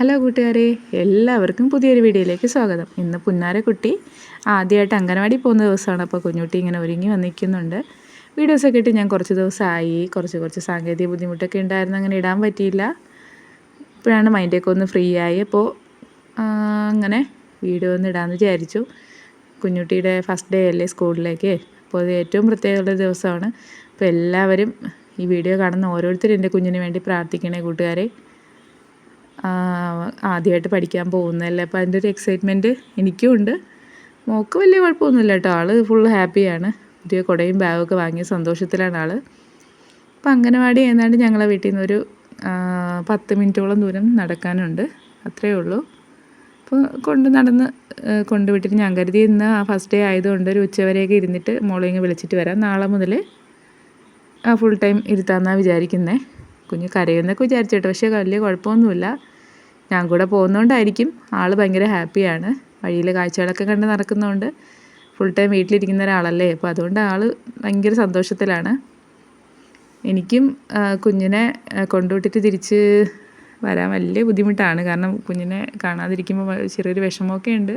Hello കൂട്ടുകാരെ എല്ലാവർക്കും പുതിയൊരു വീഡിയോയിലേക്ക് സ്വാഗതം. ഇന്ന് പുന്നാരക്കുട്ടി ആദ്യമായിട്ട് അംഗനവാടി പോകുന്ന ദിവസമാണ്. അപ്പോൾ കുഞ്ഞുട്ടി ഇങ്ങനെ ഒരുങ്ങി വന്നിരിക്കുന്നുണ്ട്. വീഡിയോസൊക്കെ ഇട്ട് ഞാൻ കുറച്ച് ദിവസമായി. കുറച്ച് കുറച്ച് സാങ്കേതിക ബുദ്ധിമുട്ടൊക്കെ ഉണ്ടായിരുന്നു. അങ്ങനെ ഇടാൻ പറ്റിയില്ല. ഇപ്പോഴാണ് മൈൻഡൊക്കെ ഒന്ന് ഫ്രീ ആയി. അപ്പോൾ അങ്ങനെ വീഡിയോ ഒന്ന് ഇടാമെന്ന് വിചാരിച്ചു. കുഞ്ഞുട്ടിയുടെ ഫസ്റ്റ് ഡേ അല്ലേ സ്കൂളിലേക്ക്. അപ്പോൾ അത് ഏറ്റവും പ്രത്യേകമുള്ള ദിവസമാണ്. അപ്പോൾ എല്ലാവരും ഈ വീഡിയോ കാണുന്ന ഓരോരുത്തരും എന്റെ കുഞ്ഞിന് വേണ്ടി പ്രാർത്ഥിക്കണേ കൂട്ടുകാരെ. ആദ്യമായിട്ട് പഠിക്കാൻ പോകുന്നതല്ലേ. അപ്പോൾ അതിന്റെ ഒരു എക്സൈറ്റ്മെന്റ് എനിക്കും ഉണ്ട്. മോൾക്ക് വലിയ കുഴപ്പമൊന്നുമില്ല കേട്ടോ. ആൾ ഫുൾ ഹാപ്പിയാണ് പുതിയ കുടയും ബാഗൊക്കെ വാങ്ങിയ സന്തോഷത്തിലാണ് ആൾ അപ്പോൾ അംഗനവാടി ഏതാണ്ട് ഞങ്ങളെ വീട്ടിൽ നിന്നൊരു പത്ത് മിനിറ്റോളം ദൂരം നടക്കാനുണ്ട്. അത്രയേ ഉള്ളൂ. അപ്പോൾ കൊണ്ട് നടന്ന് കൊണ്ടുവിട്ടിട്ട് ഞാൻ കരുതി ഇന്ന് ആ ഫസ്റ്റ് ഡേ ആയതുകൊണ്ട് ഒരു ഉച്ചവരെയൊക്കെ ഇരുന്നിട്ട് മോളെ വിളിച്ചിട്ട് വരാം. നാളെ മുതൽ ആ ഫുൾ ടൈം ഇരുത്താമെന്നാണ് വിചാരിക്കുന്നത് കുഞ്ഞ് കരയുന്നൊക്കെ വിചാരിച്ചിട്ട് പക്ഷേ വലിയ കുഴപ്പമൊന്നുമില്ല. ഞാൻ കൂടെ പോകുന്നതുകൊണ്ടായിരിക്കും ആൾ ഭയങ്കര ഹാപ്പിയാണ്. വഴിയിൽ കാഴ്ചകളൊക്കെ കണ്ട് നടക്കുന്നതുകൊണ്ട് ഫുൾ ടൈം വീട്ടിലിരിക്കുന്ന ഒരാളല്ലേ. അപ്പോൾ അതുകൊണ്ട് ആൾ ഭയങ്കര സന്തോഷത്തിലാണ്. എനിക്കും കുഞ്ഞിനെ കൊണ്ടുവിട്ടിട്ട് തിരിച്ച് വരാൻ വലിയ ബുദ്ധിമുട്ടാണ്. കാരണം കുഞ്ഞിനെ കാണാതിരിക്കുമ്പോൾ ചെറിയൊരു വിഷമമൊക്കെ ഉണ്ട്.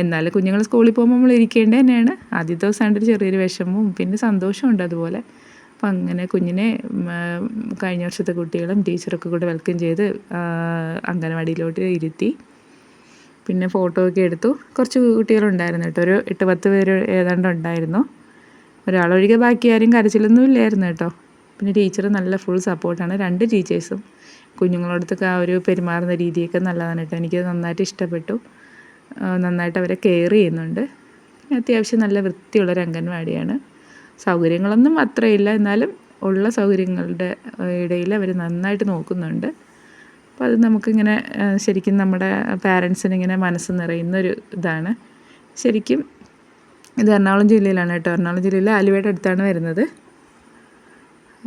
എന്നാലും കുഞ്ഞുങ്ങൾ സ്കൂളിൽ പോകുമ്പോൾ നമ്മൾ ഇരിക്കേണ്ടത് തന്നെയാണ്. ആദ്യ ദിവസമായിട്ട് ചെറിയൊരു വിഷമവും പിന്നെ സന്തോഷമുണ്ട് അതുപോലെ. അപ്പം അങ്ങനെ കുഞ്ഞിനെ കഴിഞ്ഞ വർഷത്തെ കുട്ടികളും ടീച്ചറൊക്കെ കൂടെ വെൽക്കം ചെയ്ത് അംഗനവാടിയിലോട്ട് ഇരുത്തി. പിന്നെ ഫോട്ടോ ഒക്കെ എടുത്തു. കുറച്ച് കുട്ടികളുണ്ടായിരുന്നു കേട്ടോ. ഒരു എട്ട് പത്ത് പേര് ഏതാണ്ട് ഉണ്ടായിരുന്നു. ഒരാളൊഴികെ ബാക്കി ആരും കരച്ചിലൊന്നും ഇല്ലായിരുന്നു കേട്ടോ. പിന്നെ ടീച്ചർ നല്ല ഫുൾ സപ്പോർട്ടാണ്. രണ്ട് ടീച്ചേഴ്സും കുഞ്ഞുങ്ങളോടത്തൊക്കെ ആ ഒരു പെരുമാറുന്ന രീതിയൊക്കെ നല്ലതാണ് കേട്ടോ. എനിക്ക് നന്നായിട്ട് ഇഷ്ടപ്പെട്ടു. നന്നായിട്ട് അവരെ കെയർ ചെയ്യുന്നുണ്ട്. അത്യാവശ്യം നല്ല വൃത്തിയുള്ളൊരു അംഗൻവാടിയാണ്. സൗകര്യങ്ങളൊന്നും അത്രയില്ല. എന്നാലും ഉള്ള സൗകര്യങ്ങളുടെ ഇടയിൽ അവർ നന്നായിട്ട് നോക്കുന്നുണ്ട്. അപ്പോൾ അത് നമുക്കിങ്ങനെ ശരിക്കും നമ്മുടെ പാരൻസിന് ഇങ്ങനെ മനസ്സ് നിറയുന്നൊരു ഇതാണ്. ശരിക്കും ഇത് എറണാകുളം ജില്ലയിലാണ് കേട്ടോ. എറണാകുളം ജില്ലയിൽ ആലുവയുടെ അടുത്താണ് വരുന്നത്.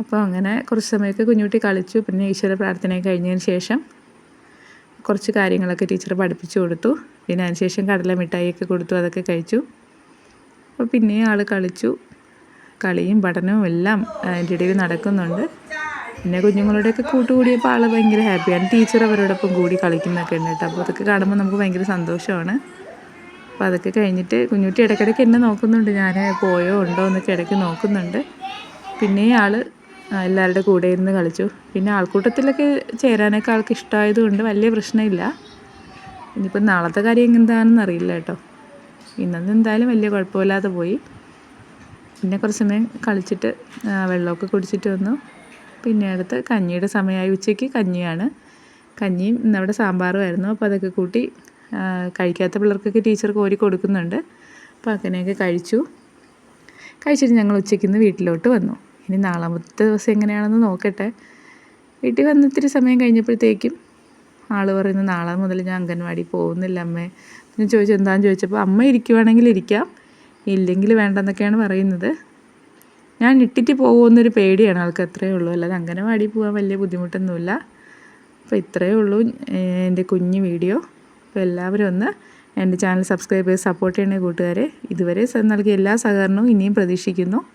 അപ്പോൾ അങ്ങനെ കുറച്ച് സമയമൊക്കെ കുഞ്ഞുകുട്ടി കളിച്ചു. പിന്നെ ഈശ്വര പ്രാർത്ഥനയൊക്കെ കഴിഞ്ഞതിന് ശേഷം കുറച്ച് കാര്യങ്ങളൊക്കെ ടീച്ചർ പഠിപ്പിച്ചു കൊടുത്തു. പിന്നെ അതിനുശേഷം കടല മിഠായിയൊക്കെ കൊടുത്തു അതൊക്കെ കഴിച്ചു. അപ്പോൾ പിന്നെയും ആൾ കളിച്ചു. കളിയും പഠനവും എല്ലാം അതിന്റെ ഇടയിൽ നടക്കുന്നുണ്ട്. പിന്നെ കുഞ്ഞുങ്ങളുടെയൊക്കെ കൂട്ടുകൂടിയപ്പോൾ ആൾ ഭയങ്കര ഹാപ്പിയാണ് ടീച്ചർ അവരോടൊപ്പം കൂടി കളിക്കുന്നൊക്കെ ഉണ്ട് കേട്ടോ. അപ്പോൾ അതൊക്കെ കാണുമ്പോൾ നമുക്ക് ഭയങ്കര സന്തോഷമാണ്. അപ്പോൾ അതൊക്കെ കഴിഞ്ഞിട്ട് കുഞ്ഞുട്ടി ഇടയ്ക്കിടയ്ക്ക് എന്നെ നോക്കുന്നുണ്ട്. ഞാൻ പോയോ ഉണ്ടോ എന്നൊക്കെ ഇടയ്ക്ക് നോക്കുന്നുണ്ട്. പിന്നെ ആൾ എല്ലാവരുടെ കൂടെ ഇരുന്ന് കളിച്ചു. പിന്നെ ആൾക്കൂട്ടത്തിലൊക്കെ ചേരാനൊക്കെ ആൾക്ക് ഇഷ്ടമായതുകൊണ്ട് വലിയ പ്രശ്നമില്ല. ഇനിയിപ്പോൾ നാളത്തെ കാര്യം എന്താണെന്ന് അറിയില്ല കേട്ടോ. ഇന്നത്തെ എന്തായാലും വലിയ കുഴപ്പമില്ലാതെ പോയി. പിന്നെ കുറച്ച് സമയം കളിച്ചിട്ട് വെള്ളമൊക്കെ കുടിച്ചിട്ട് വന്നു. പിന്നെ അടുത്ത് കഞ്ഞിയുടെ സമയമായി. ഉച്ചയ്ക്ക് കഞ്ഞിയാണ്. കഞ്ഞിയും ഇന്നവിടെ സാമ്പാറുമായിരുന്നു അപ്പോൾ അതൊക്കെ കൂട്ടി കഴിക്കാത്ത പിള്ളേർക്കൊക്കെ ടീച്ചർ കോരി കൊടുക്കുന്നുണ്ട്. അപ്പോൾ അങ്ങനെയൊക്കെ കഴിച്ചു. കഴിച്ചിട്ട് ഞങ്ങൾ ഉച്ചയ്ക്ക് ഇന്ന് വീട്ടിലോട്ട് വന്നു. ഇനി നാളാമത്തെ ദിവസം എങ്ങനെയാണെന്ന് നോക്കട്ടെ. വീട്ടിൽ വന്ന് ഇത്തിരി സമയം കഴിഞ്ഞപ്പോഴത്തേക്കും ആൾ പറയുന്നു നാളെ മുതൽ ഞാൻ അംഗൻവാടി പോകുന്നില്ല അമ്മേ. ഞാൻ ചോദിച്ചു എന്താണെന്ന് ചോദിച്ചപ്പോൾ അമ്മ ഇരിക്കുവാണെങ്കിൽ ഇരിക്കാം. ഇല്ലെങ്കിൽ വേണ്ടെന്നൊക്കെയാണ് പറയുന്നത്. ഞാൻ ഇട്ടിട്ട് പോകുമെന്നൊരു പേടിയാണ് ആൾക്ക് അത്രയേ ഉള്ളൂ. അല്ലാതെ വാടി പോകാൻ വലിയ ബുദ്ധിമുട്ടൊന്നുമില്ല. അപ്പോൾ ഇത്രയേ ഉള്ളൂ എന്റെ കുഞ്ഞു വീഡിയോ. അപ്പോൾ എല്ലാവരും ഒന്ന് എന്റെ ചാനൽ സബ്സ്ക്രൈബ് ചെയ്ത് സപ്പോർട്ട് ചെയ്യണേ കൂട്ടുകാരെ. ഇതുവരെ നൽകിയ എല്ലാ സഹകരണവും ഇനിയും പ്രതീക്ഷിക്കുന്നു.